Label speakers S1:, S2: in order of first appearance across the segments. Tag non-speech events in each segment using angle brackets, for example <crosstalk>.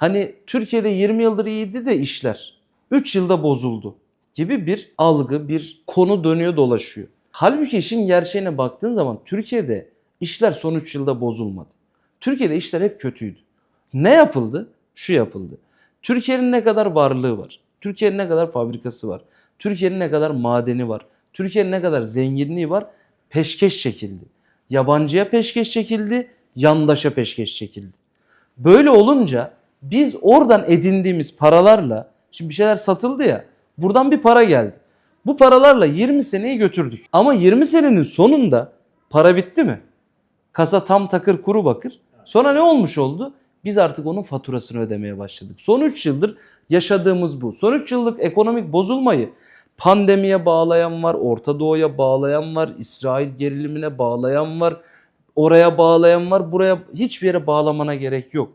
S1: Hani Türkiye'de 20 yıldır iyiydi de işler 3 yılda bozuldu gibi bir algı, bir konu dönüyor dolaşıyor. Halbuki işin gerçeğine baktığın zaman Türkiye'de işler son 3 yılda bozulmadı. Türkiye'de işler hep kötüydü. Ne yapıldı? Şu yapıldı. Türkiye'nin ne kadar varlığı var? Türkiye'nin ne kadar fabrikası var? Türkiye'nin ne kadar madeni var? Türkiye'nin ne kadar zenginliği var? Peşkeş çekildi. Yabancıya peşkeş çekildi, yandaşa peşkeş çekildi. Böyle olunca biz oradan edindiğimiz paralarla şimdi bir şeyler satıldı ya buradan bir para geldi. Bu paralarla 20 seneyi götürdük. Ama 20 senenin sonunda para bitti mi? Kasa tam takır kuru bakır. Sonra ne olmuş oldu? Biz artık onun faturasını ödemeye başladık. Son 3 yıldır yaşadığımız bu. Son 3 yıllık ekonomik bozulmayı pandemiye bağlayan var, Orta Doğu'ya bağlayan var, İsrail gerilimine bağlayan var, oraya bağlayan var, buraya hiçbir yere bağlamana gerek yok.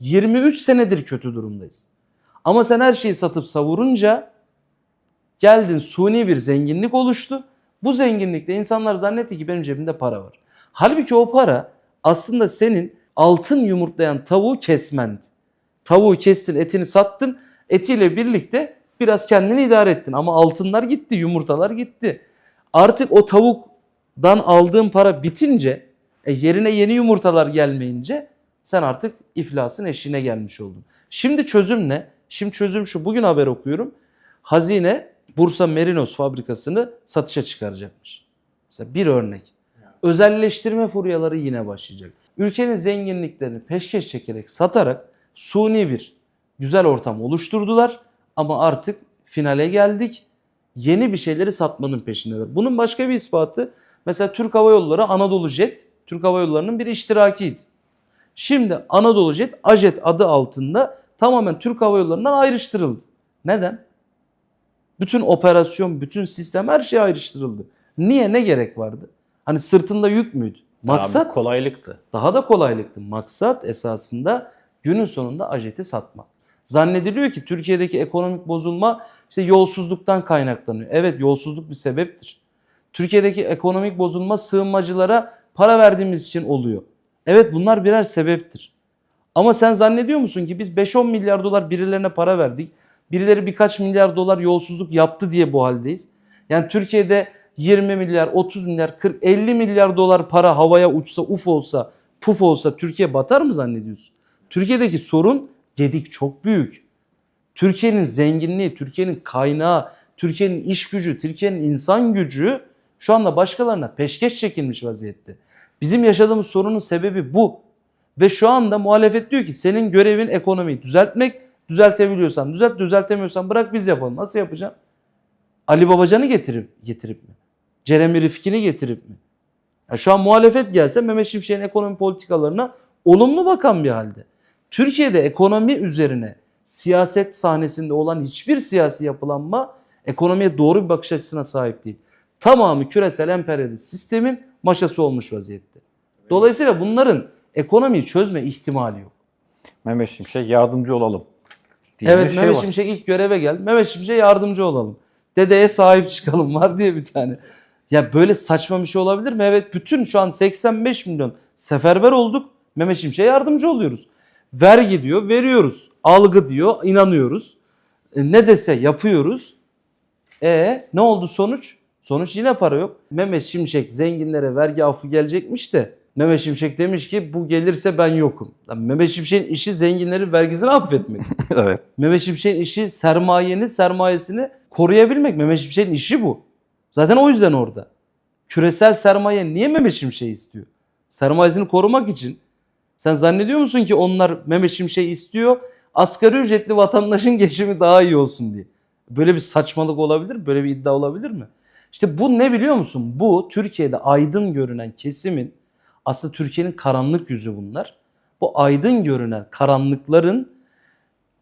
S1: 23 senedir kötü durumdayız. Ama sen her şeyi satıp savurunca geldin suni bir zenginlik oluştu. Bu zenginlikte insanlar zannetti ki benim cebimde para var. Halbuki o para aslında senin altın yumurtlayan tavuğu kesmendi. Tavuğu kestin, etini sattın. Etiyle birlikte biraz kendini idare ettin. Ama altınlar gitti, yumurtalar gitti. Artık o tavuktan aldığın para bitince, e, yerine yeni yumurtalar gelmeyince sen artık iflasın eşiğine gelmiş oldun. Şimdi çözüm ne? Şimdi çözüm şu. Bugün haber okuyorum. Hazine Bursa Merinos fabrikasını satışa çıkaracakmış. Mesela bir örnek. Özelleştirme furyaları yine başlayacak. Ülkenin zenginliklerini peşkeş çekerek satarak suni bir güzel ortam oluşturdular ama artık finale geldik. Yeni bir şeyleri satmanın peşindeler. Bunun başka bir ispatı mesela Türk Hava Yolları Anadolu Jet Türk Hava Yolları'nın bir iştirakiydi. Şimdi Anadolu Jet Ajet adı altında tamamen Türk Hava Yolları'ndan ayrıştırıldı. Neden? Bütün operasyon, bütün sistem her şey ayrıştırıldı. Niye? Ne gerek vardı? Hani sırtında yük müydü? Maksat
S2: Abi kolaylıktı.
S1: daha da kolaylıktı. Maksat esasında günün sonunda ajeti satmak. Zannediliyor ki Türkiye'deki ekonomik bozulma işte yolsuzluktan kaynaklanıyor. Evet yolsuzluk bir sebeptir. Türkiye'deki ekonomik bozulma sığınmacılara para verdiğimiz için oluyor. Evet bunlar birer sebeptir. Ama sen zannediyor musun ki biz 5-10 milyar dolar birilerine para verdik. Birileri birkaç milyar dolar yolsuzluk yaptı diye bu haldeyiz. Yani Türkiye'de 20 milyar, 30 milyar, 40, 50 milyar dolar para havaya uçsa, uf olsa, puf olsa Türkiye batar mı zannediyorsun? Türkiye'deki sorun gedik çok büyük. Türkiye'nin zenginliği, Türkiye'nin kaynağı, Türkiye'nin iş gücü, Türkiye'nin insan gücü şu anda başkalarına peşkeş çekilmiş vaziyette. Bizim yaşadığımız sorunun sebebi bu. Ve şu anda muhalefet diyor ki senin görevin ekonomiyi düzeltmek. Düzeltebiliyorsan düzelt, düzeltemiyorsan bırak biz yapalım. Nasıl yapacağım? Ali Babacan'ı getirip getirip mi? Jeremy Rifkin'i getirip mi? Ya şu an muhalefet gelse Mehmet Şimşek'in ekonomi politikalarına olumlu bakan bir halde. Türkiye'de ekonomi üzerine siyaset sahnesinde olan hiçbir siyasi yapılanma ekonomiye doğru bir bakış açısına sahip değil. Tamamı küresel emperyalist sistemin maşası olmuş vaziyette. Dolayısıyla bunların ekonomiyi çözme ihtimali yok.
S2: Mehmet Şimşek yardımcı olalım. diye
S1: evet
S2: şey
S1: Mehmet
S2: var.
S1: Şimşek ilk göreve geldi. Mehmet Şimşek'e yardımcı olalım. Dedeye sahip çıkalım <laughs> var diye bir tane. Ya böyle saçma bir şey olabilir mi? Evet bütün şu an 85 milyon seferber olduk. Mehmet Şimşek'e yardımcı oluyoruz. Vergi diyor veriyoruz. Algı diyor inanıyoruz. E, ne dese yapıyoruz. E ne oldu sonuç? Sonuç yine para yok. Mehmet Şimşek zenginlere vergi affı gelecekmiş de Mehmet Şimşek demiş ki bu gelirse ben yokum. Lan Mehmet Şimşek'in işi zenginlerin vergisini affetmek. <laughs>
S2: evet.
S1: Mehmet Şimşek'in işi sermayenin sermayesini koruyabilmek. Mehmet Şimşek'in işi bu. Zaten o yüzden orada. Küresel sermaye niye Mehmet Şimşek'i istiyor? Sermayesini korumak için. Sen zannediyor musun ki onlar Mehmet Şimşek'i istiyor? Asgari ücretli vatandaşın <laughs> geçimi daha iyi olsun diye. Böyle bir saçmalık olabilir mi? Böyle bir iddia olabilir mi? İşte bu ne biliyor musun? Bu Türkiye'de aydın görünen kesimin aslında Türkiye'nin karanlık yüzü bunlar. Bu aydın görünen karanlıkların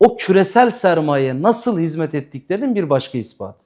S1: o küresel sermayeye nasıl hizmet ettiklerinin bir başka ispatı.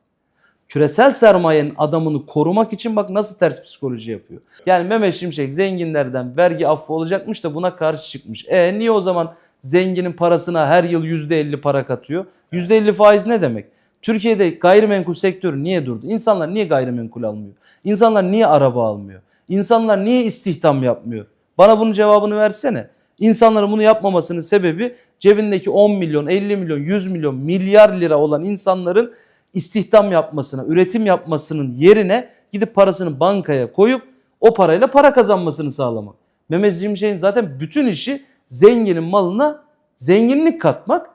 S1: Küresel sermayenin adamını korumak için bak nasıl ters psikoloji yapıyor. Yani Mehmet Şimşek zenginlerden vergi affı olacakmış da buna karşı çıkmış. E niye o zaman zenginin parasına her yıl %50 para katıyor? %50 faiz ne demek? Türkiye'de gayrimenkul sektörü niye durdu? İnsanlar niye gayrimenkul almıyor? İnsanlar niye araba almıyor? İnsanlar niye istihdam yapmıyor? Bana bunun cevabını versene. İnsanların bunu yapmamasının sebebi cebindeki 10 milyon, 50 milyon, 100 milyon, milyar lira olan insanların istihdam yapmasına, üretim yapmasının yerine gidip parasını bankaya koyup o parayla para kazanmasını sağlamak. Mehmet Şimşek'in zaten bütün işi zenginin malına zenginlik katmak,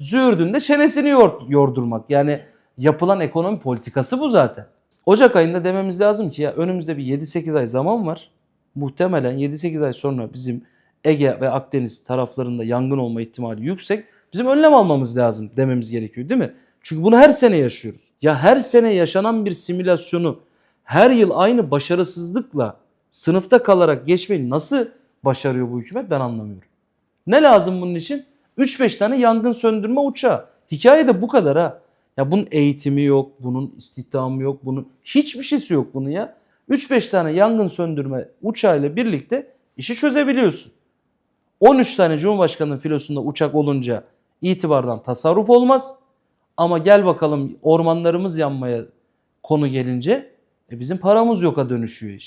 S1: züğürdün de çenesini yor- yordurmak. Yani yapılan ekonomi politikası bu zaten. Ocak ayında dememiz lazım ki ya önümüzde bir 7-8 ay zaman var. Muhtemelen 7-8 ay sonra bizim Ege ve Akdeniz taraflarında yangın olma ihtimali yüksek. Bizim önlem almamız lazım dememiz gerekiyor değil mi? Çünkü bunu her sene yaşıyoruz. Ya her sene yaşanan bir simülasyonu her yıl aynı başarısızlıkla sınıfta kalarak geçmeyi nasıl başarıyor bu hükümet ben anlamıyorum. Ne lazım bunun için? 3-5 tane yangın söndürme uçağı. Hikaye de bu kadar ha. Ya bunun eğitimi yok, bunun istihdamı yok, bunun hiçbir şeysi yok bunun ya. 3-5 tane yangın söndürme uçağıyla birlikte işi çözebiliyorsun. 13 tane Cumhurbaşkanı'nın filosunda uçak olunca itibardan tasarruf olmaz. Ama gel bakalım ormanlarımız yanmaya konu gelince e bizim paramız yoka dönüşüyor iş.